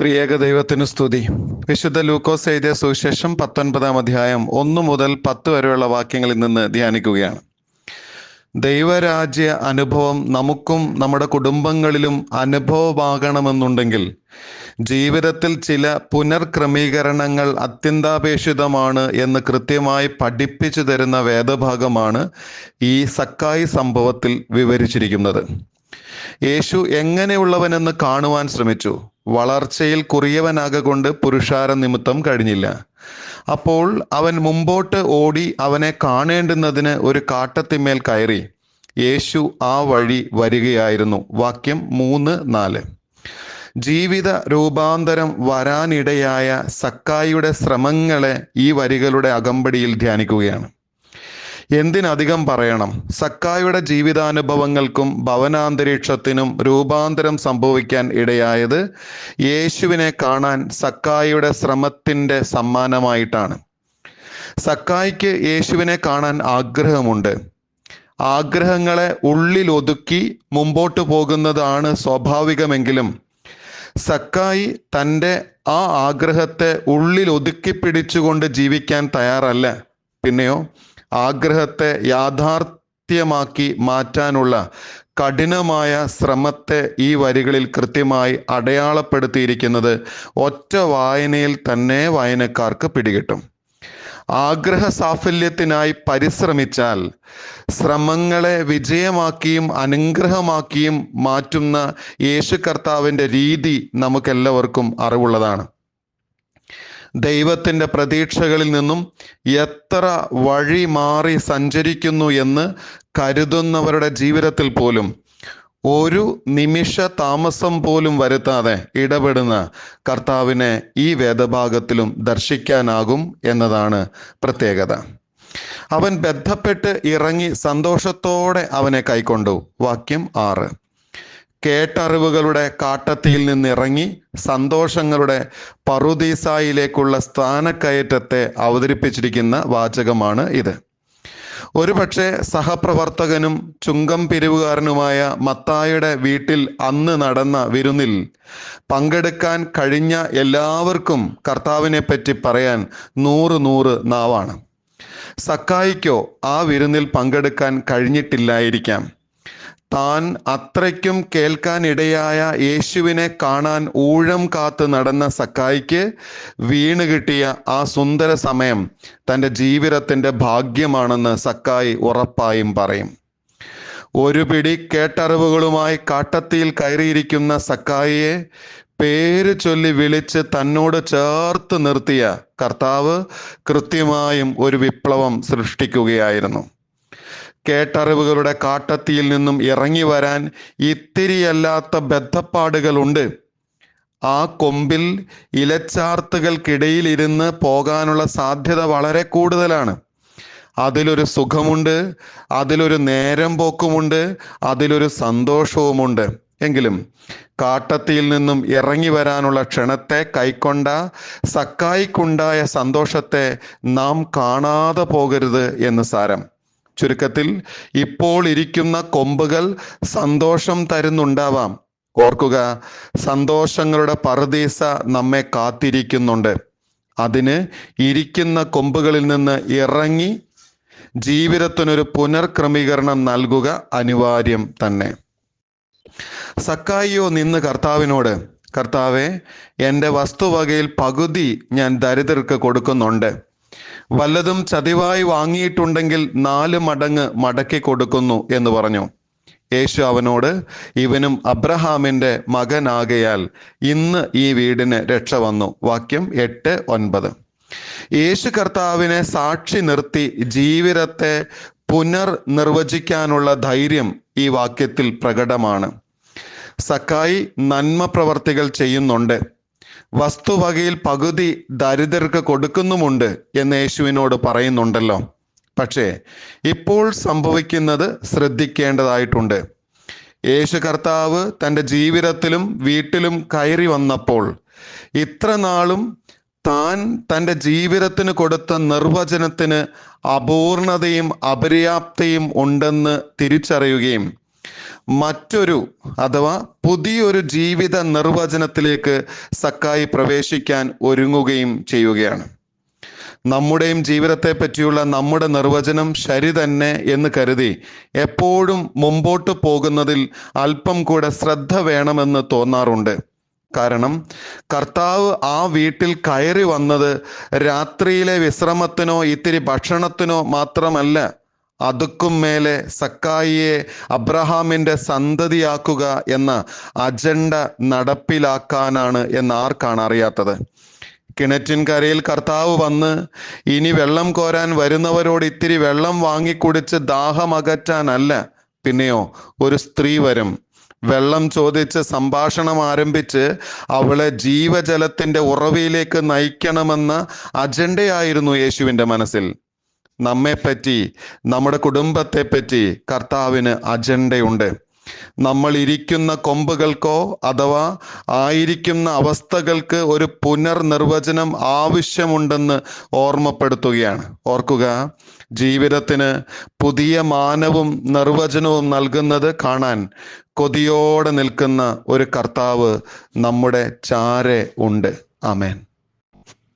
ത്രിയേക ദൈവത്തിന് സ്തുതി. വിശുദ്ധ ലൂക്കോസ് എഴുതിയ സുവിശേഷം പത്തൊൻപതാം അധ്യായം ഒന്ന് മുതൽ പത്ത് വരെയുള്ള വാക്യങ്ങളിൽ നിന്ന് ധ്യാനിക്കുകയാണ്. ദൈവരാജ്യ അനുഭവം നമുക്കും നമ്മുടെ കുടുംബങ്ങളിലും അനുഭവമാകണമെന്നുണ്ടെങ്കിൽ ജീവിതത്തിൽ ചില പുനർക്രമീകരണങ്ങൾ അത്യന്താപേക്ഷിതമാണ് എന്ന് കൃത്യമായി പഠിപ്പിച്ചു തരുന്ന വേദഭാഗമാണ് ഈ സക്കായി സംഭവത്തിൽ വിവരിച്ചിരിക്കുന്നത്. യേശു എങ്ങനെയുള്ളവനെന്ന് കാണുവാൻ ശ്രമിച്ചു. വളർച്ചയിൽ കുറിയവനാകൊണ്ട് പുരുഷാര നിമിത്തം കഴിഞ്ഞില്ല. അപ്പോൾ അവൻ മുമ്പോട്ട് ഓടി അവനെ കാണേണ്ടുന്നതിന് ഒരു കാട്ടത്തിന്മേൽ കയറി. യേശു ആ വഴി വരികയായിരുന്നു. വാക്യം മൂന്ന് നാല്. ജീവിത രൂപാന്തരം വരാനിടയായ സക്കായിയുടെ ശ്രമങ്ങളെ ഈ വരികളുടെ അകമ്പടിയിൽ ധ്യാനിക്കുകയാണ്. എന്തിനധികം പറയണം? സക്കായുടെ ജീവിതാനുഭവങ്ങൾക്കും ഭവനാന്തരീക്ഷത്തിനും രൂപാന്തരം സംഭവിക്കാൻ ഇടയായത് യേശുവിനെ കാണാൻ സക്കായുടെ ശ്രമത്തിന്റെ സമ്മാനമായിട്ടാണ്. സക്കായിക്ക് യേശുവിനെ കാണാൻ ആഗ്രഹമുണ്ട്. ആഗ്രഹങ്ങളെ ഉള്ളിൽ ഒതുക്കി മുമ്പോട്ട് പോകുന്നതാണ് സ്വാഭാവികമെങ്കിലും സക്കായി തന്റെ ആ ആഗ്രഹത്തെ ഉള്ളിൽ ഒതുക്കി പിടിച്ചുകൊണ്ട് ജീവിക്കാൻ തയ്യാറല്ല. പിന്നെയോ? ആഗ്രഹത്തെ യാഥാർത്ഥ്യമാക്കി മാറ്റാനുള്ള കഠിനമായ ശ്രമത്തെ ഈ വരികളിൽ കൃത്യമായി അടയാളപ്പെടുത്തിയിരിക്കുന്നത് ഒറ്റ വായനയിൽ തന്നെ വായനക്കാർക്ക് പിടികിട്ടും. ആഗ്രഹ സാഫല്യത്തിനായി പരിശ്രമിച്ചാൽ ശ്രമങ്ങളെ വിജയമാക്കിയും അനുഗ്രഹമാക്കിയും മാറ്റുന്ന യേശു കർത്താവിന്റെ രീതി നമുക്കെല്ലാവർക്കും അറിവുള്ളതാണ്. ദൈവത്തിന്റെ പ്രതീക്ഷകളിൽ നിന്നും എത്ര വഴി മാറി സഞ്ചരിക്കുന്നു എന്ന് കരുതുന്നവരുടെ ജീവിതത്തിൽ പോലും ഒരു നിമിഷ താമസം പോലും വരുത്താതെ ഇടപെടുന്ന കർത്താവിനെ ഈ വേദഭാഗത്തിലും ദർശിക്കാനാകും എന്നതാണ് പ്രത്യേകത. അവൻ ബന്ധപ്പെട്ട് ഇറങ്ങി സന്തോഷത്തോടെ അവനെ കൈക്കൊണ്ടു. വാക്യം ആറ്. കേട്ടറിവുകളുടെ കാട്ടത്തിയിൽ നിന്നിറങ്ങി സന്തോഷങ്ങളുടെ പറുദീസായിലേക്കുള്ള സ്ഥാനക്കയറ്റത്തെ അവതരിപ്പിച്ചിരിക്കുന്ന വാചകമാണ് ഇത്. ഒരുപക്ഷെ സഹപ്രവർത്തകനും ചുങ്കം പിരിവുകാരനുമായ മത്തായുടെ വീട്ടിൽ അന്ന് നടന്ന വിരുന്നിൽ പങ്കെടുക്കാൻ കഴിഞ്ഞ എല്ലാവർക്കും കർത്താവിനെ പറ്റി പറയാൻ നൂറ് നൂറ് നാവാണ്. സക്കായിക്കോ ആ വിരുന്നിൽ പങ്കെടുക്കാൻ കഴിഞ്ഞിട്ടില്ലായിരിക്കാം. താൻ അത്രയ്ക്കും കേൾക്കാനിടയായ യേശുവിനെ കാണാൻ ഊഴം കാത്ത് നടന്ന സക്കായിക്ക് വീണ് കിട്ടിയ ആ സുന്ദര സമയം തന്റെ ജീവിതത്തിന്റെ ഭാഗ്യമാണെന്ന് സക്കായി ഉറപ്പായും പറയും. ഒരു പിടി കേട്ടറിവുകളുമായി കാട്ടത്തിയിൽ കയറിയിരിക്കുന്ന സക്കായിയെ പേര് ചൊല്ലി വിളിച്ച് തന്നോട് ചേർത്ത് നിർത്തിയ കർത്താവ് കൃത്യമായും ഒരു വിപ്ലവം സൃഷ്ടിക്കുകയായിരുന്നു. കേട്ടറിവുകളുടെ കാട്ടത്തിയിൽ നിന്നും ഇറങ്ങി വരാൻ ഇത്തിരിയല്ലാത്ത ബദ്ധപ്പാടുകളുണ്ട്. ആ കൊമ്പിൽ ഇലച്ചാർത്തുകൾക്കിടയിലിരുന്ന് പോകാനുള്ള സാധ്യത വളരെ കൂടുതലാണ്. അതിലൊരു സുഖമുണ്ട് അതിലൊരു നേരം പോക്കുമുണ്ട് അതിലൊരു സന്തോഷവുമുണ്ട്. എങ്കിലും കാട്ടത്തിയിൽ നിന്നും ഇറങ്ങി വരാനുള്ള ക്ഷണത്തെ കൈക്കൊണ്ട സക്കായിക്കുണ്ടായ സന്തോഷത്തെ നാം കാണാതെ പോകരുത് എന്ന് സാരം. ചുരുക്കത്തിൽ ഇപ്പോൾ ഇരിക്കുന്ന കൊമ്പുകൾ സന്തോഷം തരുന്നുണ്ടാവാം. ഓർക്കുക സന്തോഷങ്ങളുടെ പറുദീസ നമ്മെ കാത്തിരിക്കുന്നുണ്ട്. അതിന് ഇരിക്കുന്ന കൊമ്പുകളിൽ നിന്ന് ഇറങ്ങി ജീവിതത്തിനൊരു പുനർക്രമീകരണം നൽകുക അനിവാര്യം തന്നെ. സക്കായിയോ നിന്ന് കർത്താവിനോട് കർത്താവെ എന്റെ വസ്തുവകയിൽ പകുതി ഞാൻ ദരിദ്രർക്ക് കൊടുക്കുന്നുണ്ട്. വല്ലതും ചതിവായി വാങ്ങിയിട്ടുണ്ടെങ്കിൽ നാല് മടങ്ങ് മടക്കി കൊടുക്കുന്നു എന്ന് പറഞ്ഞു. യേശു അവനോട് ഇവനും അബ്രഹാമിന്റെ മകനാകയാൽ ഇന്ന് ഈ വീടിന് രക്ഷ വന്നു. വാക്യം എട്ട് ഒൻപത്. യേശു കർത്താവിനെ സാക്ഷി നിർത്തി ജീവിതത്തെ പുനർ നിർവചിക്കാനുള്ള ധൈര്യം ഈ വാക്യത്തിൽ പ്രകടമാണ്. സക്കായി നന്മ പ്രവർത്തികൾ ചെയ്യുന്നുണ്ട്. വസ്തുവകയിൽ പകുതി ദരിദ്രർക്ക് കൊടുക്കുന്നുമുണ്ട് എന്ന് യേശുവിനോട് പറയുന്നുണ്ടല്ലോ. പക്ഷേ ഇപ്പോൾ സംഭവിക്കുന്നത് ശ്രദ്ധിക്കേണ്ടതായിട്ടുണ്ട്. യേശു കർത്താവ് തന്റെ ജീവിതത്തിലും വീട്ടിലും കയറി വന്നപ്പോൾ ഇത്ര നാളും താൻ തന്റെ ജീവിതത്തിന് കൊടുത്ത നിർവചനത്തിന് അപൂർണതയും അപര്യാപ്തയും ഉണ്ടെന്ന് തിരിച്ചറിയുകയും മറ്റൊരു അഥവാ പുതിയൊരു ജീവിത നിർവചനത്തിലേക്ക് സക്കായി പ്രവേശിക്കാൻ ഒരുങ്ങുകയും ചെയ്യുകയാണ്. നമ്മുടെയും ജീവിതത്തെ പറ്റിയുള്ള നമ്മുടെ നിർവചനം ശരി തന്നെ എന്ന് കരുതി എപ്പോഴും മുമ്പോട്ട് പോകുന്നതിൽ അല്പം കൂടെ ശ്രദ്ധ വേണമെന്ന് തോന്നാറുണ്ട്. കാരണം കർത്താവ് ആ വീട്ടിൽ കയറി വന്നത് രാത്രിയിലെ വിശ്രമത്തിനോ ഇത്തിരി ഭക്ഷണത്തിനോ മാത്രമല്ല അതുക്കും മേലെ സക്കായിയെ അബ്രഹാമിന്റെ സന്തതിയാക്കുക എന്ന അജണ്ട നടപ്പിലാക്കാനാണ് എന്ന് ആർക്കാണ് അറിയാത്തത് കിണറ്റിൻകരയിൽ കർത്താവ് വന്ന് ഇനി വെള്ളം കോരാൻ വരുന്നവരോട് ഇത്തിരി വെള്ളം വാങ്ങിക്കുടിച്ച് ദാഹമകറ്റാനല്ല പിന്നെയോ ഒരു സ്ത്രീ വരും. വെള്ളം ചോദിച്ച് സംഭാഷണം ആരംഭിച്ച് അവളെ ജീവജലത്തിന്റെ ഉറവിയിലേക്ക് നയിക്കണമെന്ന അജണ്ടയായിരുന്നു യേശുവിന്റെ മനസ്സിൽ. നമ്മെപ്പറ്റി നമ്മുടെ കുടുംബത്തെ പറ്റി കർത്താവിന് അജണ്ടയുണ്ട്. നമ്മൾ ഇരിക്കുന്ന കൊമ്പുകൾക്കോ അഥവാ ആയിരിക്കുന്ന അവസ്ഥകൾക്ക് ഒരു പുനർനിർവചനം ആവശ്യമുണ്ടെന്ന് ഓർമ്മപ്പെടുത്തുകയാണ്. ഓർക്കുക ജീവിതത്തിന് പുതിയ മാനവും നിർവചനവും നൽകുന്നത് കാണാൻ കൊതിയോടെ നിൽക്കുന്ന ഒരു കർത്താവ് നമ്മുടെ ചാരെ ഉണ്ട്. ആമേൻ.